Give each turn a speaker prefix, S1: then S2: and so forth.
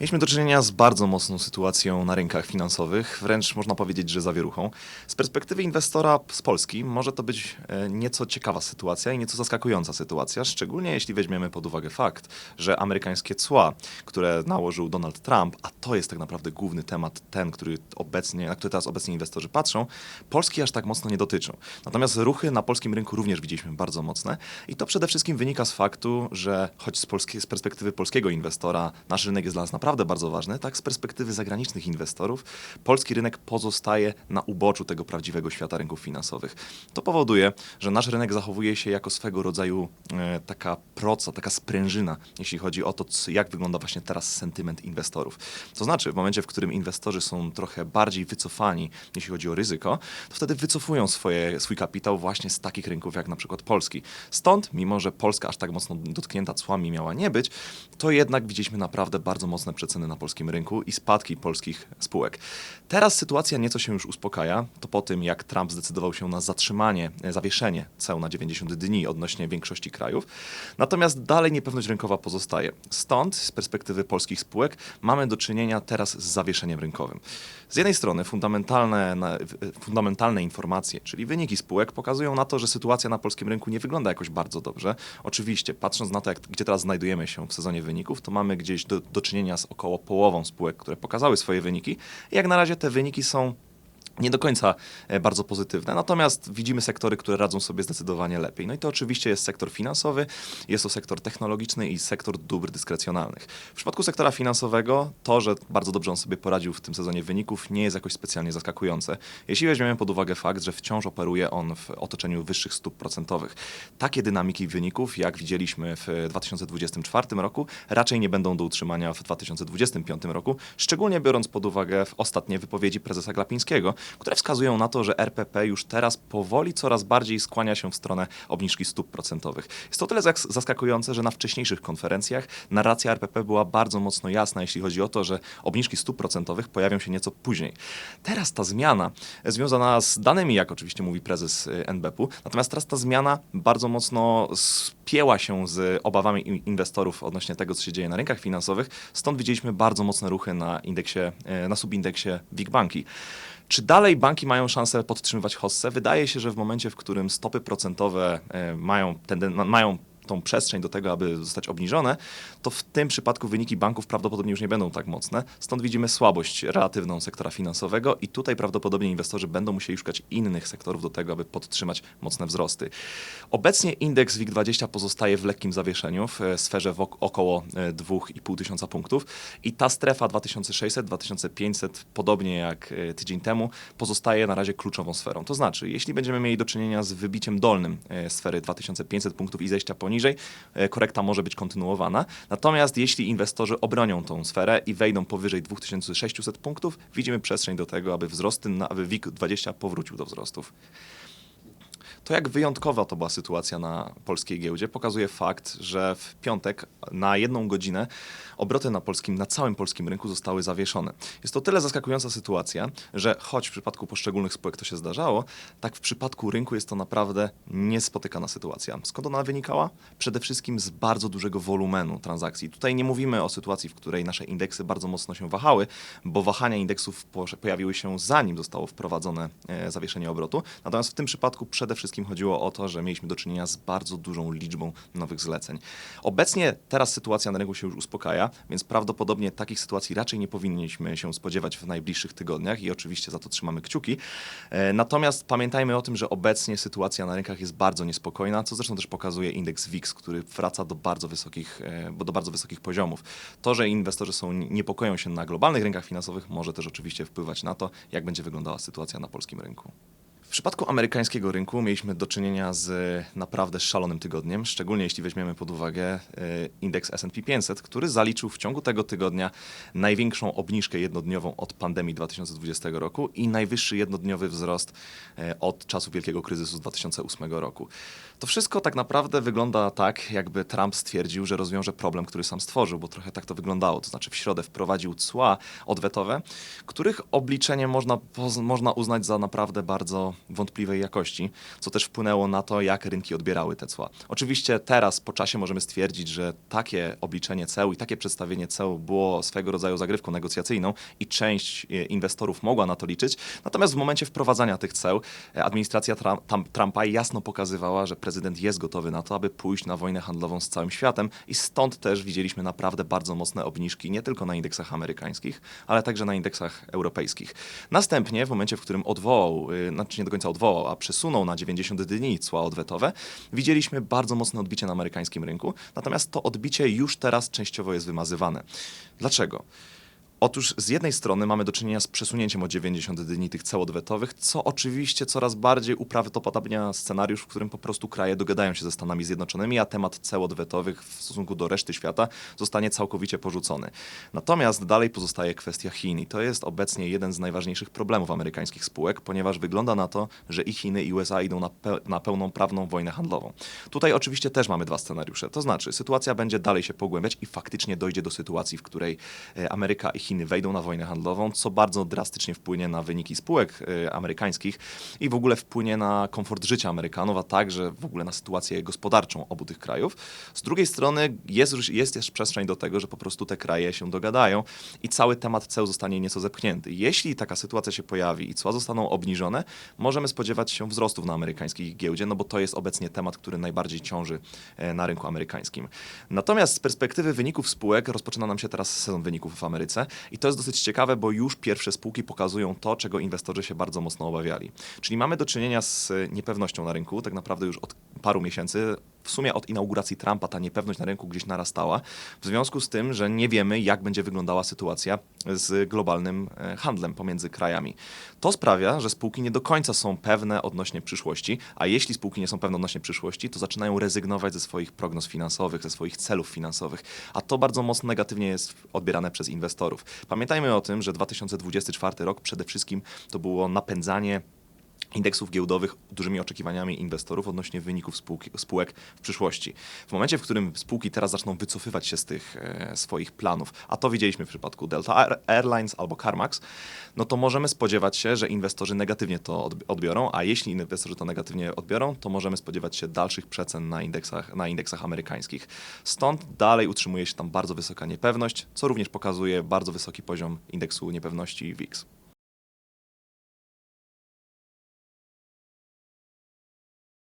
S1: Mieliśmy do czynienia z bardzo mocną sytuacją na rynkach finansowych, wręcz można powiedzieć, że zawieruchą. Z perspektywy inwestora z Polski może to być e, nieco ciekawa sytuacja i nieco zaskakująca sytuacja, szczególnie jeśli weźmiemy pod uwagę fakt, że amerykańskie cła, które nałożył Donald Trump, a to jest tak naprawdę główny temat, ten, który obecnie, na który teraz obecnie inwestorzy patrzą, Polski aż tak mocno nie dotyczą. Natomiast ruchy na polskim rynku również widzieliśmy bardzo mocne i to przede wszystkim wynika z faktu, że choć z, polskiej, z perspektywy polskiego inwestora nasz rynek jest dla nas naprawdę bardzo ważny, tak z perspektywy zagranicznych inwestorów polski rynek pozostaje na uboczu tego prawdziwego świata rynków finansowych. To powoduje, że nasz rynek zachowuje się jako swego rodzaju e, taka proca, taka sprężyna, jeśli chodzi o to, jak wygląda właśnie teraz sentyment inwestorów. To znaczy, w momencie, w którym inwestorzy są trochę bardziej wycofani, jeśli chodzi o ryzyko, to wtedy wycofują swoje, swój kapitał właśnie z takich rynków jak na przykład Polski. Stąd, mimo że Polska aż tak mocno dotknięta cłami miała nie być, to jednak widzieliśmy naprawdę bardzo mocne przeceny na polskim rynku i spadki polskich spółek. Teraz sytuacja nieco się już uspokaja. To po tym, jak Trump zdecydował się na zatrzymanie, e, zawieszenie ceł na 90 dni odnośnie większości krajów. Natomiast dalej niepewność rynkowa pozostaje. Stąd, z perspektywy polskich spółek, mamy do czynienia teraz z zawieszeniem rynkowym. Z jednej strony fundamentalne, w- fundamentalne informacje, czyli wyniki spółek, pokazują na to, że sytuacja na polskim rynku nie wygląda jakoś bardzo dobrze. Oczywiście, patrząc na to, jak, gdzie teraz znajdujemy się w sezonie wyników, to mamy gdzieś do, do czynienia z około połową spółek, które pokazały swoje wyniki. Jak na razie te wyniki są nie do końca e, bardzo pozytywne. Natomiast widzimy sektory, które radzą sobie zdecydowanie lepiej. No i to oczywiście jest sektor finansowy, jest to sektor technologiczny i sektor dóbr dyskrecjonalnych. W przypadku sektora finansowego to, że bardzo dobrze on sobie poradził w tym sezonie wyników, nie jest jakoś specjalnie zaskakujące. Jeśli weźmiemy pod uwagę fakt, że wciąż operuje on w otoczeniu wyższych stóp procentowych. Takie dynamiki wyników, jak widzieliśmy w 2024 roku, raczej nie będą do utrzymania w 2025 roku, szczególnie biorąc pod uwagę ostatnie wypowiedzi prezesa Glapińskiego, które wskazują na to, że RPP już teraz powoli coraz bardziej skłania się w stronę obniżki stóp procentowych. Jest to tyle zas- zaskakujące, że na wcześniejszych konferencjach narracja RPP była bardzo mocno jasna, jeśli chodzi o to, że obniżki stóp procentowych pojawią się nieco później. Teraz ta zmiana e, związana z danymi, jak oczywiście mówi prezes y, NBP-u, natomiast teraz ta zmiana bardzo mocno spięła się z obawami in- inwestorów odnośnie tego, co się dzieje na rynkach finansowych. Stąd widzieliśmy bardzo mocne ruchy na indeksie, e, na subindeksie Big Banki. Czy dalej banki mają szansę podtrzymywać hossę? Wydaje się, że w momencie, w którym stopy procentowe e, mają, tenden- mają tą przestrzeń do tego, aby zostać obniżone, to w tym przypadku wyniki banków prawdopodobnie już nie będą tak mocne. Stąd widzimy słabość relatywną sektora finansowego i tutaj prawdopodobnie inwestorzy będą musieli szukać innych sektorów do tego, aby podtrzymać mocne wzrosty. Obecnie indeks WIG20 pozostaje w lekkim zawieszeniu w e, sferze wok- około e, 2,5 tysiąca punktów i ta strefa 2600-2500, podobnie jak e, tydzień temu, pozostaje na razie kluczową sferą. To znaczy, jeśli będziemy mieli do czynienia z wybiciem dolnym e, sfery 2500 punktów i zejścia poniżej, e, korekta może być kontynuowana. Natomiast jeśli inwestorzy obronią tą sferę i wejdą powyżej 2600 punktów, widzimy przestrzeń do tego, aby wzrosty, aby WIG20 powrócił do wzrostów. To, jak wyjątkowa to była sytuacja na polskiej giełdzie, pokazuje fakt, że w piątek na jedną godzinę obroty na polskim, na całym polskim rynku zostały zawieszone. Jest to tyle zaskakująca sytuacja, że choć w przypadku poszczególnych spółek to się zdarzało, tak w przypadku rynku jest to naprawdę niespotykana sytuacja. Skąd ona wynikała? Przede wszystkim z bardzo dużego wolumenu transakcji. Tutaj nie mówimy o sytuacji, w której nasze indeksy bardzo mocno się wahały, bo wahania indeksów po- pojawiły się zanim zostało wprowadzone e, zawieszenie obrotu. Natomiast w tym przypadku przede wszystkim chodziło o to, że mieliśmy do czynienia z bardzo dużą liczbą nowych zleceń. Obecnie teraz sytuacja na rynku się już uspokaja, więc prawdopodobnie takich sytuacji raczej nie powinniśmy się spodziewać w najbliższych tygodniach i oczywiście za to trzymamy kciuki. E, Natomiast pamiętajmy o tym, że obecnie sytuacja na rynkach jest bardzo niespokojna, co zresztą też pokazuje indeks WIX, który wraca do bardzo wysokich, e, do bardzo wysokich poziomów. To, że inwestorzy są niepokoją się na globalnych rynkach finansowych, może też oczywiście wpływać na to, jak będzie wyglądała sytuacja na polskim rynku. W przypadku amerykańskiego rynku mieliśmy do czynienia z naprawdę szalonym tygodniem, szczególnie jeśli weźmiemy pod uwagę e, indeks S&P 500, który zaliczył w ciągu tego tygodnia największą obniżkę jednodniową od pandemii 2020 roku i najwyższy jednodniowy wzrost e, od czasu wielkiego kryzysu z 2008 roku. To wszystko tak naprawdę wygląda tak, jakby Trump stwierdził, że rozwiąże problem, który sam stworzył, bo trochę tak to wyglądało. To znaczy w środę wprowadził cła odwetowe, których obliczenie można, można uznać za naprawdę bardzo wątpliwej jakości, co też wpłynęło na to, jak rynki odbierały te cła. Oczywiście teraz po czasie możemy stwierdzić, że takie obliczenie ceł i takie przedstawienie ceł było swego rodzaju zagrywką negocjacyjną i część e, inwestorów mogła na to liczyć. Natomiast w momencie wprowadzania tych ceł e, administracja Trumpa jasno pokazywała, że prezydent jest gotowy na to, aby pójść na wojnę handlową z całym światem i stąd też widzieliśmy naprawdę bardzo mocne obniżki nie tylko na indeksach amerykańskich, ale także na indeksach europejskich. Następnie w momencie, w którym odwołał, y, znaczy nie do końca odwołał, a przesunął na 90 dni cła odwetowe, widzieliśmy bardzo mocne odbicie na amerykańskim rynku, natomiast to odbicie już teraz częściowo jest wymazywane. Dlaczego? Otóż z jednej strony mamy do czynienia z przesunięciem o 90 dni tych ceł odwetowych, co oczywiście coraz bardziej uprawdopodobnia scenariusz, w którym po prostu kraje dogadają się ze Stanami Zjednoczonymi, a temat ceł odwetowych w stosunku do reszty świata zostanie całkowicie porzucony. Natomiast dalej pozostaje kwestia Chin i to jest obecnie jeden z najważniejszych problemów amerykańskich spółek, ponieważ wygląda na to, że i Chiny i USA idą na, pe- na pełną prawną wojnę handlową. Tutaj oczywiście też mamy dwa scenariusze, to znaczy sytuacja będzie dalej się pogłębiać i faktycznie dojdzie do sytuacji, w której e, Ameryka i Chiny wejdą na wojnę handlową, co bardzo drastycznie wpłynie na wyniki spółek e, amerykańskich i w ogóle wpłynie na komfort życia Amerykanów, a także w ogóle na sytuację gospodarczą obu tych krajów. Z drugiej strony jest, już- jest też przestrzeń do tego, że po prostu te kraje się dogadają i cały temat ceł zostanie nieco zepchnięty. Jeśli taka sytuacja się pojawi i cła zostaną obniżone, możemy spodziewać się wzrostów na amerykańskiej giełdzie, no bo to jest obecnie temat, który najbardziej ciąży e, na rynku amerykańskim. Natomiast z perspektywy wyników spółek rozpoczyna nam się teraz sezon wyników w Ameryce i to jest dosyć ciekawe, bo już pierwsze spółki pokazują to, czego inwestorzy się bardzo mocno obawiali. Czyli mamy do czynienia z niepewnością na rynku, tak naprawdę już od paru miesięcy. W sumie od inauguracji Trumpa ta niepewność na rynku gdzieś narastała, w związku z tym, że nie wiemy, jak będzie wyglądała sytuacja z globalnym e, handlem pomiędzy krajami. To sprawia, że spółki nie do końca są pewne odnośnie przyszłości, a jeśli spółki nie są pewne odnośnie przyszłości, to zaczynają rezygnować ze swoich prognoz finansowych, ze swoich celów finansowych, a to bardzo mocno negatywnie jest odbierane przez inwestorów. Pamiętajmy o tym, że 2024 rok przede wszystkim to było napędzanie indeksów giełdowych dużymi oczekiwaniami inwestorów odnośnie wyników spółki, spółek w przyszłości. W momencie, w którym spółki teraz zaczną wycofywać się z tych e, swoich planów, a to widzieliśmy w przypadku Delta Air- Airlines albo CarMax, no to możemy spodziewać się, że inwestorzy negatywnie to odb- odbiorą, a jeśli inwestorzy to negatywnie odbiorą, to możemy spodziewać się dalszych przecen na indeksach, na indeksach amerykańskich. Stąd dalej utrzymuje się tam bardzo wysoka niepewność, co również pokazuje bardzo wysoki poziom indeksu niepewności VIX.